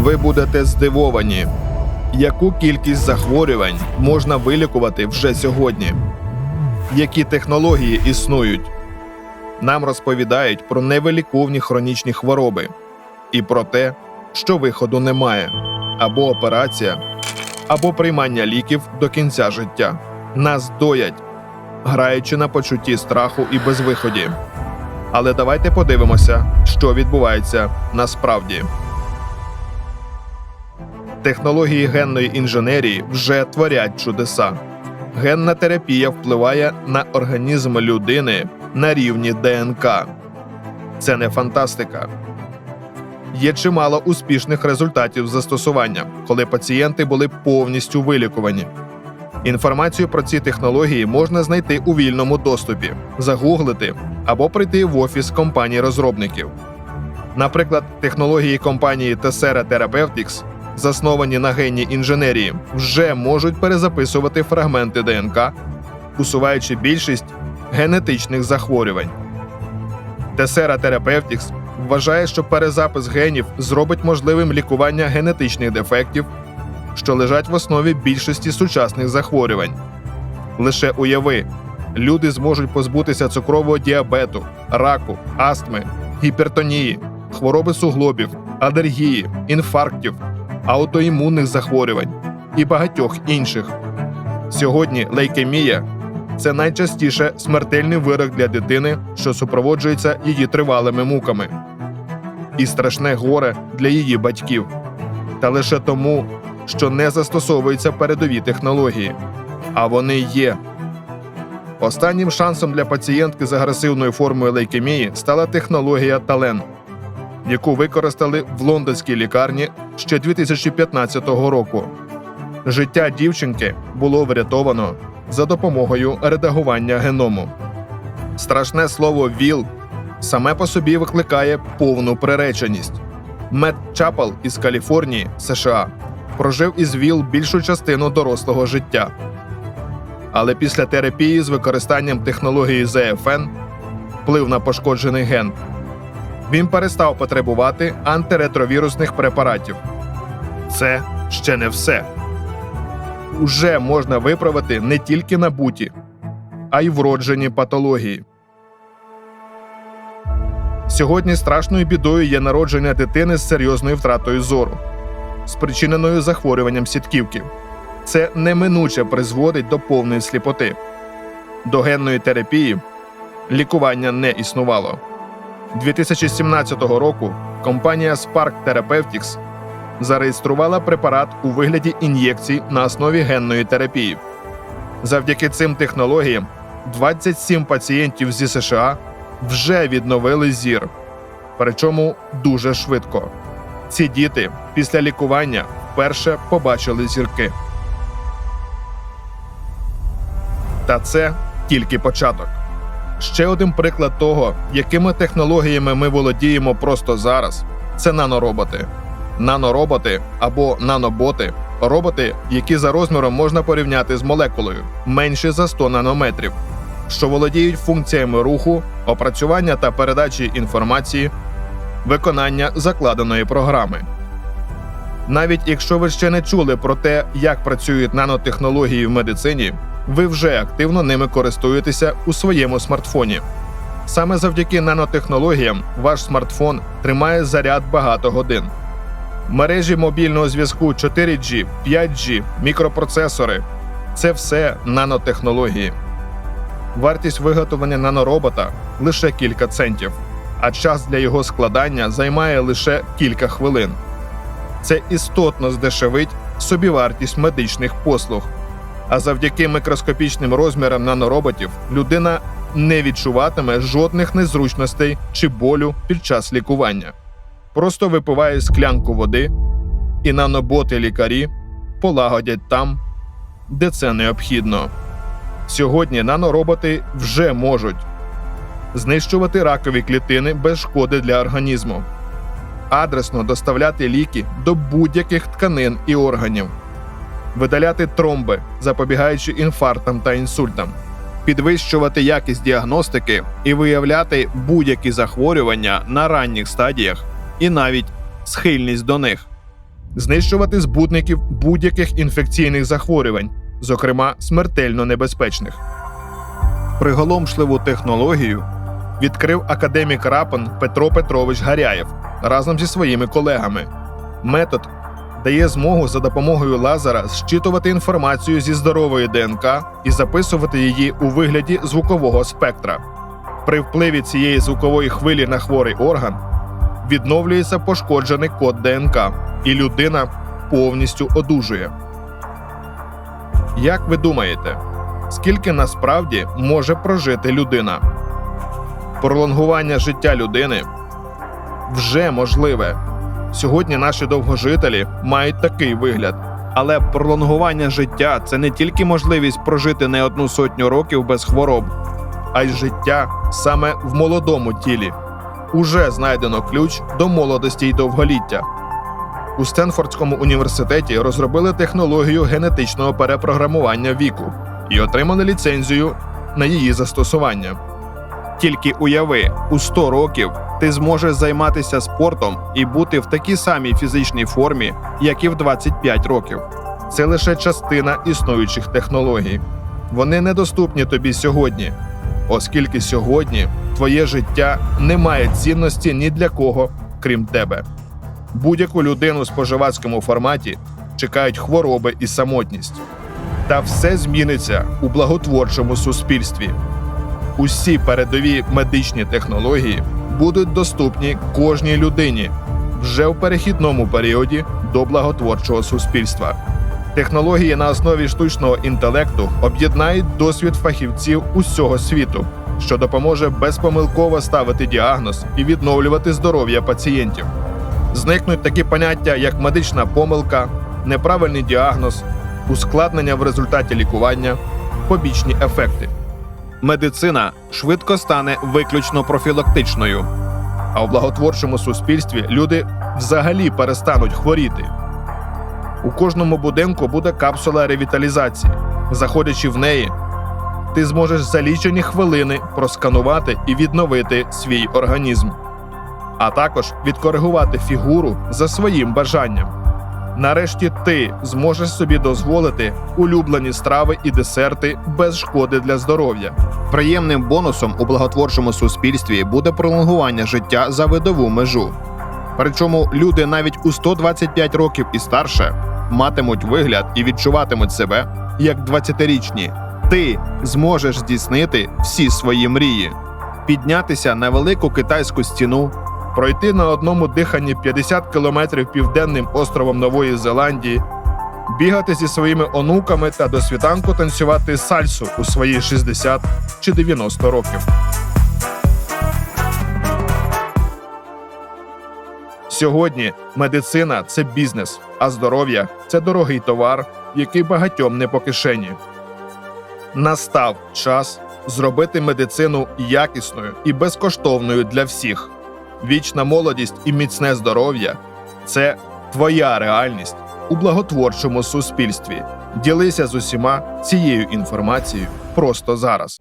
Ви будете здивовані, яку кількість захворювань можна вилікувати вже сьогодні, які технології існують. Нам розповідають про невиліковні хронічні хвороби і про те, що виходу немає, або операція, або приймання ліків до кінця життя. Нас доять, граючи на почутті страху і безвиході. Але давайте подивимося, що відбувається насправді. Технології генної інженерії вже творять чудеса. Генна терапія впливає на організм людини на рівні ДНК. Це не фантастика. Є чимало успішних результатів застосування, коли пацієнти були повністю вилікувані. Інформацію про ці технології можна знайти у вільному доступі, загуглити або прийти в офіс компаній розробників. Наприклад, технології компанії Tessera Therapeutics, засновані на генній інженерії, вже можуть перезаписувати фрагменти ДНК, усуваючи більшість генетичних захворювань. Tessera Therapeutics вважає, що перезапис генів зробить можливим лікування генетичних дефектів, що лежать в основі більшості сучасних захворювань. Лише уяви, люди зможуть позбутися цукрового діабету, раку, астми, гіпертонії, хвороби суглобів, алергії, інфарктів, аутоімунних захворювань і багатьох інших. Сьогодні лейкемія це найчастіше смертельний вирок для дитини, що супроводжується її тривалими муками, і страшне горе для її батьків. Та лише тому, що не застосовуються передові технології, а вони є. Останнім шансом для пацієнтки з агресивною формою лейкемії стала технологія Тален, яку використали в лондонській лікарні ще 2015 року. Життя дівчинки було врятовано за допомогою редагування геному. Страшне слово ВІЛ саме по собі викликає повну приреченість. Мет Чапал із Каліфорнії, США, прожив із ВІЛ більшу частину дорослого життя. Але після терапії з використанням технології ЗФН вплив на пошкоджений ген, він перестав потребувати антиретровірусних препаратів. Це ще не все. Уже можна виправити не тільки набуті, а й вроджені патології. Сьогодні страшною бідою є народження дитини з серйозною втратою зору, спричиненою захворюванням сітківки. Це неминуче призводить до повної сліпоти. До генної терапії лікування не існувало. 2017 року компанія Spark Therapeutics зареєструвала препарат у вигляді ін'єкцій на основі генної терапії. Завдяки цим технологіям 27 пацієнтів зі США вже відновили зір, причому дуже швидко. Ці діти після лікування вперше побачили зірки. Та це тільки початок. Ще один приклад того, якими технологіями ми володіємо просто зараз, це нанороботи. Нанороботи або наноботи роботи, які за розміром можна порівняти з молекулою менше за 100 нанометрів, що володіють функціями руху, опрацювання та передачі інформації, виконання закладеної програми. Навіть якщо ви ще не чули про те, як працюють нанотехнології в медицині, ви вже активно ними користуєтеся у своєму смартфоні. Саме завдяки нанотехнологіям ваш смартфон тримає заряд багато годин. Мережі мобільного зв'язку 4G, 5G, мікропроцесори це все нанотехнології. Вартість виготовлення наноробота лише кілька центів, а час для його складання займає лише кілька хвилин. Це істотно здешевить собівартість медичних послуг. А завдяки мікроскопічним розмірам нанороботів людина не відчуватиме жодних незручностей чи болю під час лікування. Просто випиває склянку води, і наноботи лікарі полагодять там, де це необхідно. Сьогодні нанороботи вже можуть знищувати ракові клітини без шкоди для організму, адресно доставляти ліки до будь-яких тканин і органів, видаляти тромби, запобігаючи інфарктам та інсультам, підвищувати якість діагностики і виявляти будь-які захворювання на ранніх стадіях і навіть схильність до них. знищувати збутників будь-яких інфекційних захворювань, зокрема смертельно небезпечних. Приголомшливу технологію відкрив академік Рапан Петро Петрович Гаряєв разом зі своїми колегами. Метод дає змогу за допомогою лазера зчитувати інформацію зі здорової ДНК і записувати її у вигляді звукового спектра. При впливі цієї звукової хвилі на хворий орган відновлюється пошкоджений код ДНК, і людина повністю одужує. Як ви думаєте, скільки насправді може прожити людина? Пролонгування життя людини вже можливе. Сьогодні наші довгожителі мають такий вигляд. Але пролонгування життя це не тільки можливість прожити не одну сотню років без хвороб, а й життя саме в молодому тілі. Уже знайдено ключ до молодості й довголіття. У Стенфордському університеті розробили технологію генетичного перепрограмування віку і отримали ліцензію на її застосування. Тільки уяви, у 100 років ти зможеш займатися спортом і бути в такій самій фізичній формі, як і в 25 років. Це лише частина існуючих технологій. Вони недоступні тобі сьогодні, оскільки сьогодні твоє життя не має цінності ні для кого, крім тебе. Будь-яку людину в споживацькому форматі чекають хвороби і самотність. Та все зміниться у благотворчому суспільстві. Усі передові медичні технології будуть доступні кожній людині вже в перехідному періоді до благотворчого суспільства. Технології на основі штучного інтелекту об'єднають досвід фахівців усього світу, що допоможе безпомилково ставити діагноз і відновлювати здоров'я пацієнтів. Зникнуть такі поняття, як медична помилка, неправильний діагноз, ускладнення в результаті лікування, побічні ефекти. Медицина швидко стане виключно профілактичною, а в благотворчому суспільстві люди взагалі перестануть хворіти. У кожному будинку буде капсула ревіталізації. Заходячи в неї, ти зможеш за лічені хвилини просканувати і відновити свій організм, а також відкоригувати фігуру за своїм бажанням. Нарешті ти зможеш собі дозволити улюблені страви і десерти без шкоди для здоров'я. Приємним бонусом у благотворчому суспільстві буде пролонгування життя за видову межу. Причому люди навіть у 125 років і старше матимуть вигляд і відчуватимуть себе як 20-річні. Ти зможеш здійснити всі свої мрії, піднятися на велику китайську стіну, пройти на одному диханні 50 кілометрів південним островом Нової Зеландії, бігати зі своїми онуками та до світанку танцювати сальсу у свої 60 чи 90 років. Сьогодні медицина це бізнес, а здоров'я це дорогий товар, який багатьом не по кишені. Настав час зробити медицину якісною і безкоштовною для всіх. Вічна молодість і міцне здоров'я це твоя реальність у благотворчому суспільстві. Ділися з усіма цією інформацією просто зараз.